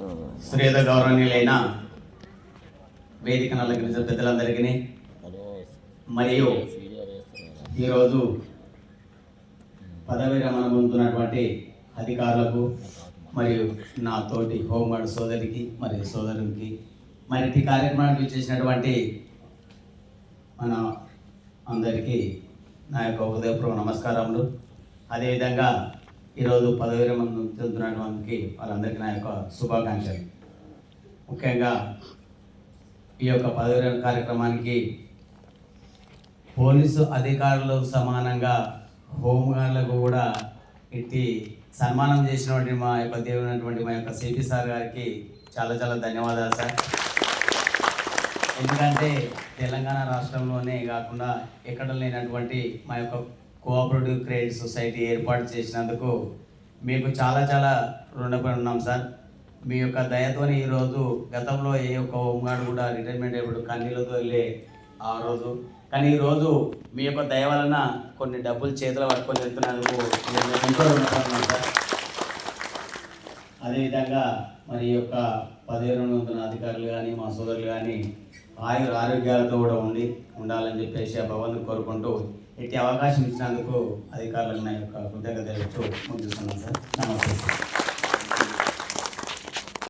శ్రేత గౌరవనీయులైన వేదిక నల్లగిరిజ పెద్దలందరికీ మరియు ఈరోజు పదవి రమణ పొందుతున్నటువంటి అధికారులకు మరియు నా తోటి హోంగార్డ్ సోదరికి మరియు సోదరునికి మరి ఈ కార్యక్రమానికి చేసినటువంటి మన అందరికీ నా యొక్క ఉదయపూర్వ నమస్కారములు. అదేవిధంగా ఈరోజు పదవి విరమణ చెందుతున్నటువంటి వాళ్ళందరికీ నా యొక్క శుభాకాంక్షలు. ముఖ్యంగా ఈ యొక్క పదవి విరమణ కార్యక్రమానికి పోలీసు అధికారులు సమానంగా హోంగార్డులకు కూడా ఇట్టి సన్మానం చేసినటువంటి మా యొక్క దేవునటువంటి మా యొక్క సిపి సార్ గారికి చాలా చాలా ధన్యవాదాలు సార్. ఎందుకంటే తెలంగాణ రాష్ట్రంలోనే కాకుండా ఎక్కడ లేనటువంటి మా యొక్క కోఆపరేటివ్ క్రెడిట్ సొసైటీ ఏర్పాటు చేసినందుకు మీకు చాలా చాలా రుణపడి ఉన్నాం సార్. మీ యొక్క దయతోని ఈరోజు గతంలో ఏ ఒక్క హోంగార్డు కూడా రిటైర్మెంట్ అయినప్పుడు కన్నీళ్ళతో వెళ్ళే ఆ రోజు. కానీ ఈరోజు మీ యొక్క దయ వలన కొన్ని డబ్బులు చేతిలో పట్టుకొని వెళ్తున్నందుకు ఎంతో రుణపడుతున్నాం సార్. అదేవిధంగా మరి యొక్క పదిహేను వందల అధికారులు కానీ మా సోదరులు కానీ ఆయుర ఆరోగ్యాలతో కూడా ఉండి ఉండాలని చెప్పేసి ఆ భగవంతుని కోరుకుంటూ ఎట్టి అవకాశం ఇచ్చినందుకు అధికారులకు నా యొక్క కృతజ్ఞత తెలుస్తూ ముందుకున్నాను సార్. నమస్తే.